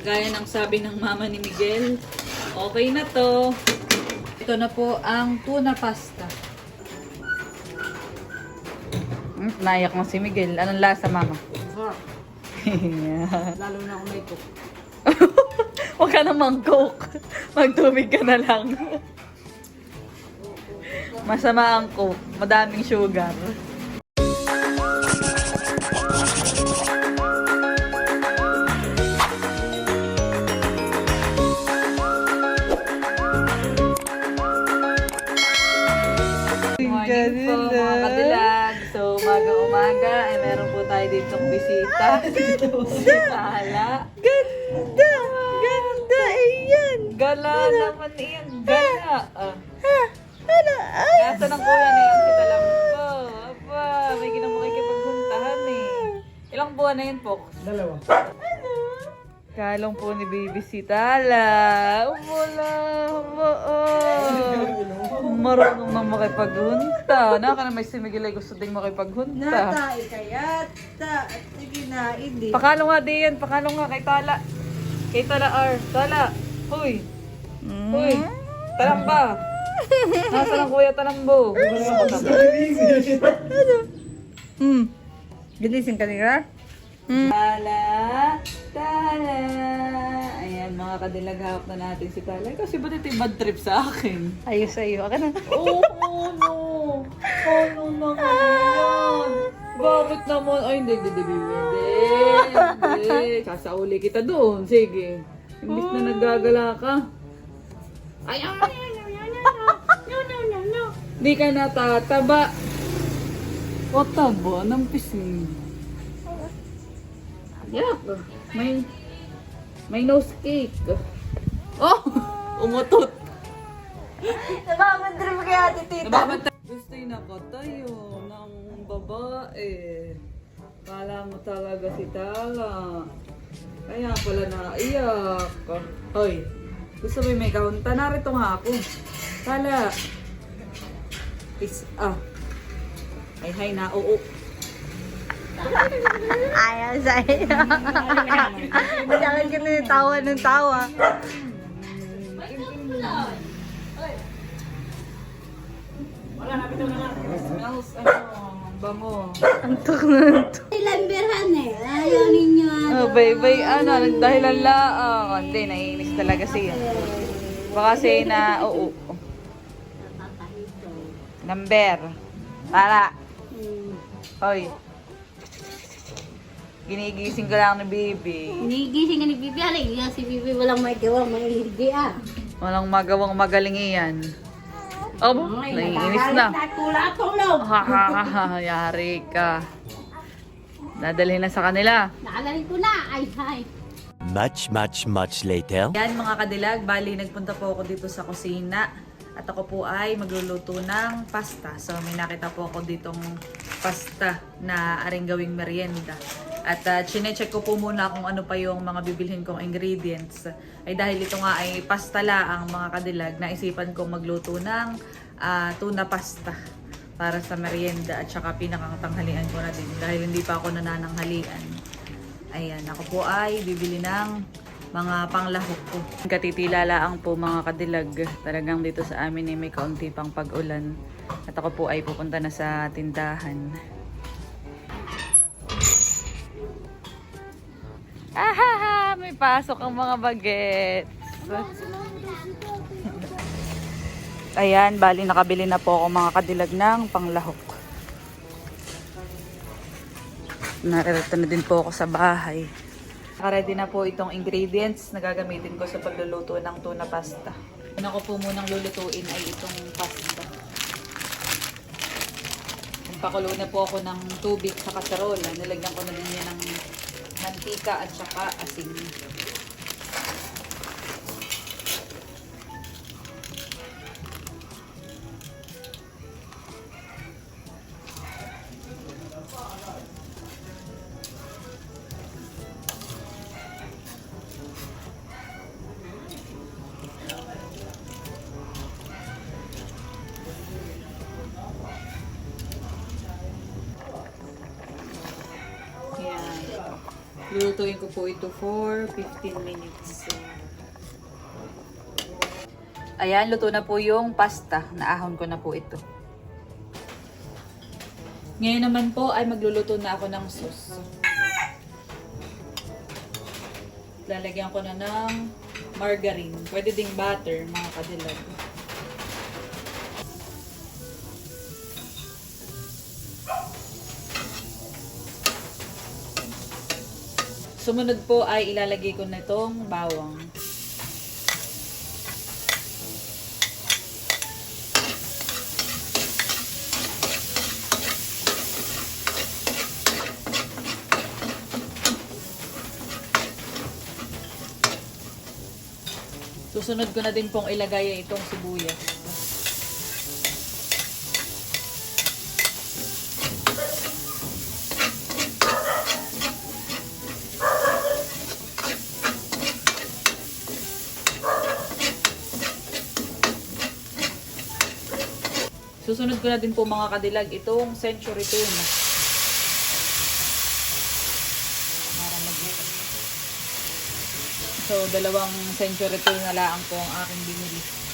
Gaya ng sabi ng mama ni Miguel, okay na to. Ito na po ang tuna pasta. Hmm, naiyak na si Miguel. Anong lasa, mama? Lalo na kung may cook. Huwag ka namang coke. Magtubig ka na lang. Masama ang coke. Madaming sugar. Hala. Ganda! Ganda! Ayan! Gala naman iyan. Gala. Ah. Ano? Ay! Nasa ng kuya na yan kita lang po. Aba, may ginang makikipaghuntahan eh. Ilang buwan na yun po? Dalawa. Kalong po ni Baby Sitala. Umula. Oo. Marunong nang makipaghunta. Naka na may si Miguel ay gusto ding makipaghunta. Natay kaya ta at sige na hindi. Pakalo nga di yan. Pakalo nga kay Tala. Kay Tala R. Tala. Huy. Huy. Talamba. Nasa ng kuya talambo. Hmm. Ginising ka nila? Tala. Tala. Ayan, mga kadilag hawak na natin si Tala. Kasi ba't ito yung bad trip sa akin? Ayos sa'yo. Aka na. Oo, oh, no. Ano naman yan? Bakit naman? Ay, hindi, hindi, hindi, hindi. Hindi. Sasauli kita doon. Sige. Imbis na naggagala ka. Ay, ay, ay, ay, ay, ay, no, no, no, no. Di ka natataba. O taba ng pising. Yak. May, may nose cake. Oh! Umutot. Nababandrip kaya ati tita. Nababata. Gusto yung nakatayo ng babae. Kala mo talaga si Tala. Kaya pala naiyak. Hoy, gusto mo yung may kahunta? Narito nga ako. Tala. Is, ah. Ay, hay na, oo. Ayaw sa'yo. Masyakit ka na yung tawa ng tawa. Smells, ano, bango. Antok na antok. Lamberhan eh. Ayaw ninyo. Oh, baby, ano, nagdahilan lang. Hindi, naiinis talaga siya. Baka siya na, oo. Number. Tara. Hoy. Ginigising ko lang ni Bibi. Inigising ka ni Bibi. Alay, yan si Bibi walang may gawa, may hindi ah. Walang magawang magaling iyan. Oh, naiinis na. Natula tulog. Ha ha ha ha, yari ka. Dadalhin na sa kanila. Naalala ko na. Ay, ay. Much, much, much later. Yan mga kadilag, bali nagpunta po ako dito sa kusina at ako po ay magluluto ng pasta. So may nakita po ako ditong pasta na aring gawing merienda. At uh, chinecheck ko po muna kung ano pa yung mga bibilhin kong ingredients. Ay dahil ito nga ay pasta la ang mga kadilag, naisipan kong magluto ng ah, tuna pasta para sa merienda at saka pinakang tanghalian ko na din dahil hindi pa ako nanananghalian. Ayan, ako po ay bibili ng mga panglahok ko. Katitilalaan po mga kadilag. Talagang dito sa amin ay may kaunti pang pag-ulan. At ako po ay pupunta na sa tindahan. Ahaha! May pasok ang mga bagets. Ayan, bali nakabili na po ako mga kadilag ng panglahok. Naririto na din po ako sa bahay. Nakaready na po itong ingredients na gagamitin ko sa pagluluto ng tuna pasta. Una ko po munang lulutuin ay itong pasta. Pakulo na po ako ng tubig sa kasarola. Nilagyan ko na din yan ng mantika at saka asin. Lulutuin ko po ito for 15 minutes. Ayan, luto na po yung pasta. Naahon ko na po ito. Ngayon naman po ay magluluto na ako ng sauce. Lalagyan ko na ng margarine. Pwede ding butter, mga kadilag. Sumunod po ay ilalagay ko na itong bawang. Susunod ko na din pong ilagay itong sibuyas. Susunod ko na din po mga kadilag itong century mag- So, dalawang century tuna lang po ang aking binili.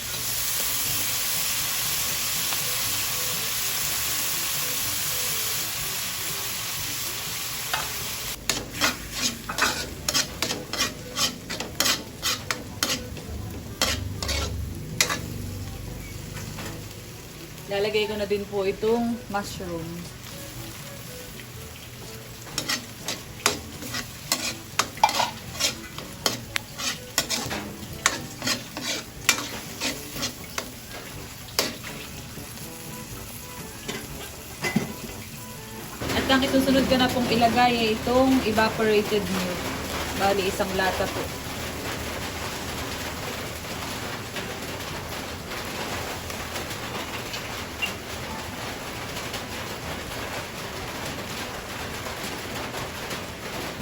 Lalagay ko na din po itong mushroom. At ang itusunod ko na pong ilagay ay itong evaporated milk. Bali, isang lata po.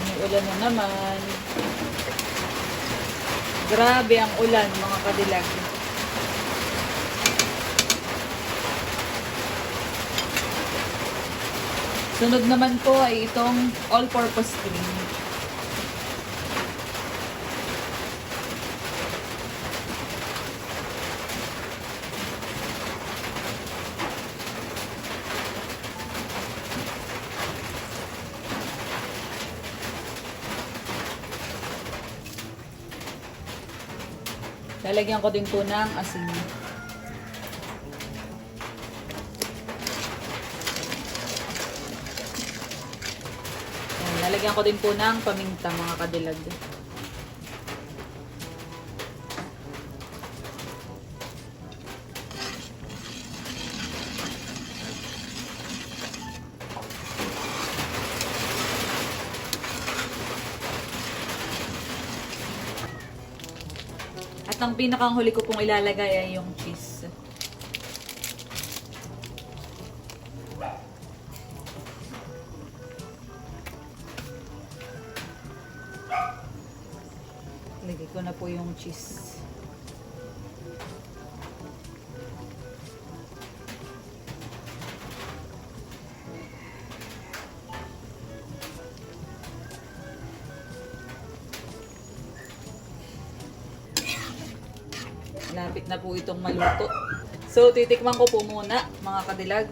May ulan na naman. Grabe ang ulan, mga kadilag. Sunod naman po ay itong all-purpose cream. Lalagyan ko din po ng asin. Ayan, lalagyan ko din po ng paminta mga kadilag. Ang pinakang huli ko pong ilalagay ay yung cheese. Lagay ko na po yung cheese. Lapit na po itong maluto. So, titikman ko po muna, mga kadilag.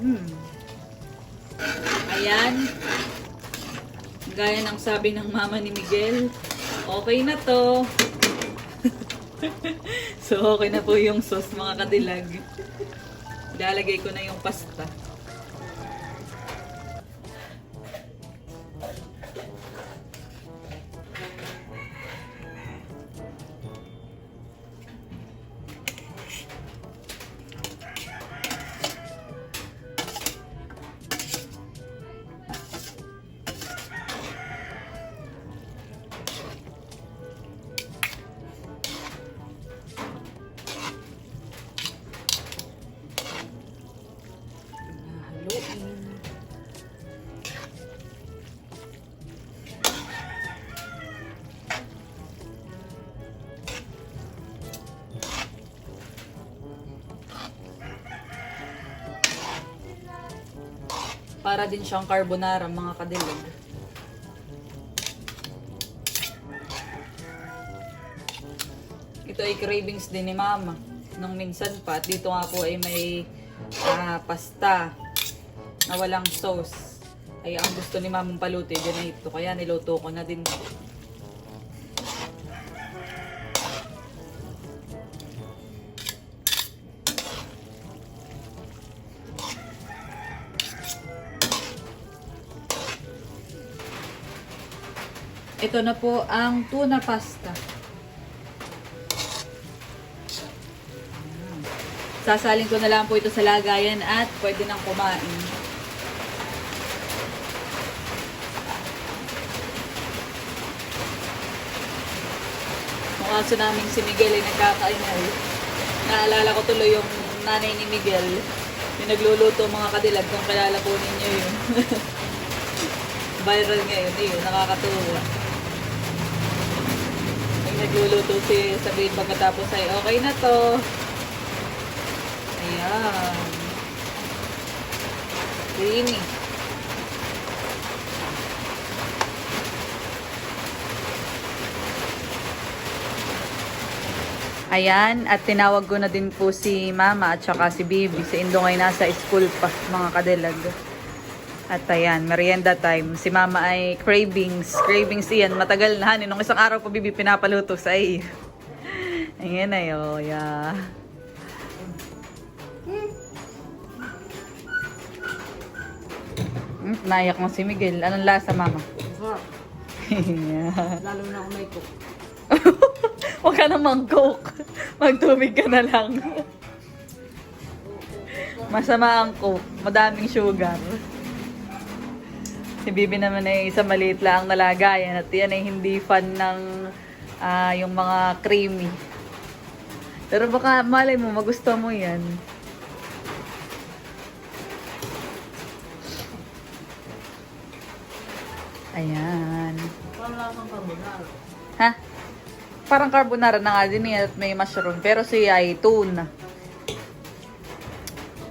Hmm. Ayan. Gaya ng sabi ng mama ni Miguel, okay na to. so, okay na po yung sauce, mga kadilag. Ilalagay ko na yung pasta. Para din siyang carbonara, mga kadilag. Ito ay cravings din ni Mama. Nung minsan pa, dito nga po ay may ah, pasta na walang sauce. Ay ang gusto ni Mamang paluto, yun na ito. Kaya niluto ko na din. Ito na po ang tuna pasta. Sasalin ko na lang po ito sa lagayan at pwede nang kumain. Kung aso namin si Miguel ay nagkakaingal. Naalala ko tuloy yung nanay ni Miguel. Yung nagluluto mga kadilag kung kilala po ninyo yun. Viral ngayon, yun, nakakatuwa. Nagluluto si sabihin pagkatapos ay okay na to. Ayan. Creamy. Ayan, at tinawag ko na din po si Mama at saka si Bibi. Si Indo ngayon nasa school pa, mga kadilag. At ayan, merienda time. Si Mama ay cravings. Cravings iyan. Matagal na. Nung isang araw po, Bibi, pinapaluto sa iyo. Ayan na yun. Yeah. Hmm, naiyak mo si Miguel. Anong lasa, Mama? yeah. Lalo na kung may cook. Huwag ka namang coke. Magtubig ka na lang. Masama ang coke. Madaming sugar. Si Bibi naman ay isa maliit lang na lagayan at yan ay hindi fan ng ah, yung mga creamy. Pero baka malay mo, magusto mo yan. Ayan. Parang lasang carbonara. Ha? Parang carbonara na nga din eh, at may mushroom. Pero siya ay tuna.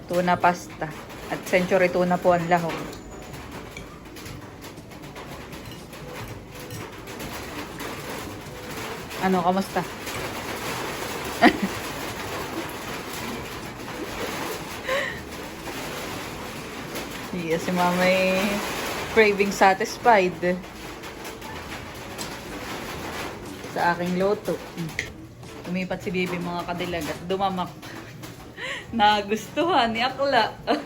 Tuna pasta. At century tuna po ang lahok. Ano, kamusta? yes, si mama ay craving satisfied sa aking loto. Lumipat si Bibi mga kadilag at dumamak. Nagustuhan ni Akla.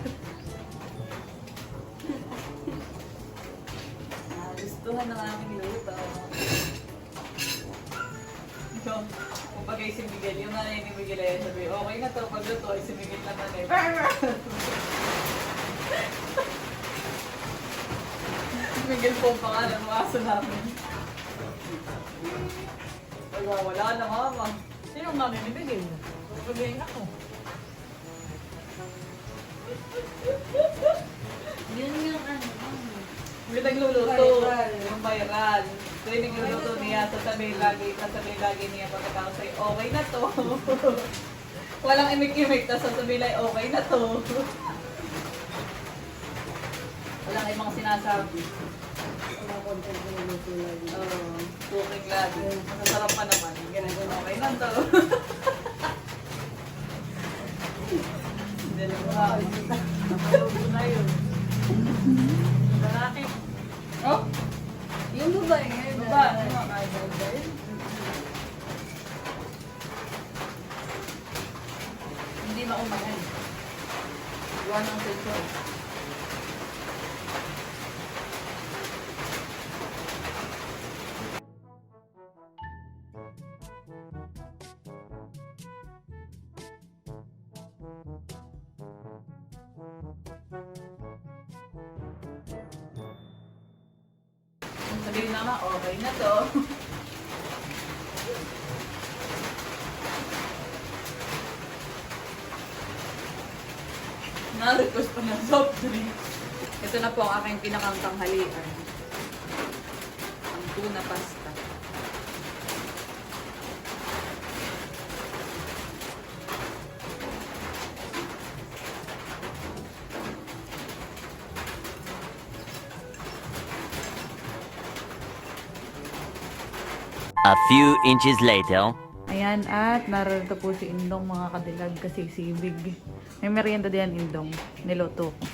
Nagustuhan ng aming luto. So, kung bagay si Miguel, yung nanay ni Miguel ay sabi, okay na to, pagluto ay si Miguel naman eh. Miguel po ang pangalan ng aso namin. Ay, wala na mama. Sino ang mami ni Bigil? Sabihin ako. Yun yung ano. ano. May nagluluto. Yung viral. So, yung nagluluto niya, sasabihin lagi, sasabihin lagi niya pagkatapos ay okay na to. Walang imik-imik, tapos sasabihin lang okay na to. Sinasabi. Wala din niluluto lagi. Oo, cooking lagi. Masarap pa naman. Ganun, okay na to. Ba? Nakaluto na yun. Lalaki. Oh, Yung babae Baba, ano nga, kahit ba yun? Hindi maumahan. Gawa ng Sabihin na nga, okay na to. Na-request pa ng soft drink. Ito na po ang aking pinakang tanghalian. Ang tuna pasta. A few inches later. Ayan, at narito po si Indong mga kadilag kasi sibig. May merienda diyan Indong. Niluto ko.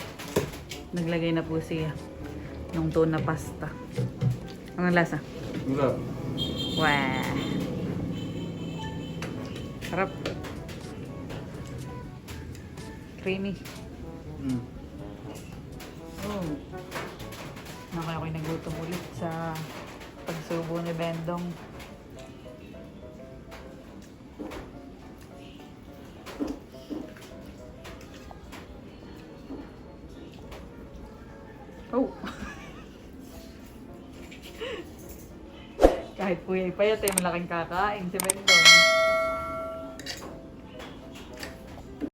Naglagay na po siya ng tuna pasta. Ang lasa? Sarap. Wow! Sarap. Creamy. Mm. Oh. Nakaya ako'y nagutom ulit sa pagsubo ni Bendong. Kahit po ay ay malaking kakain si Bendong.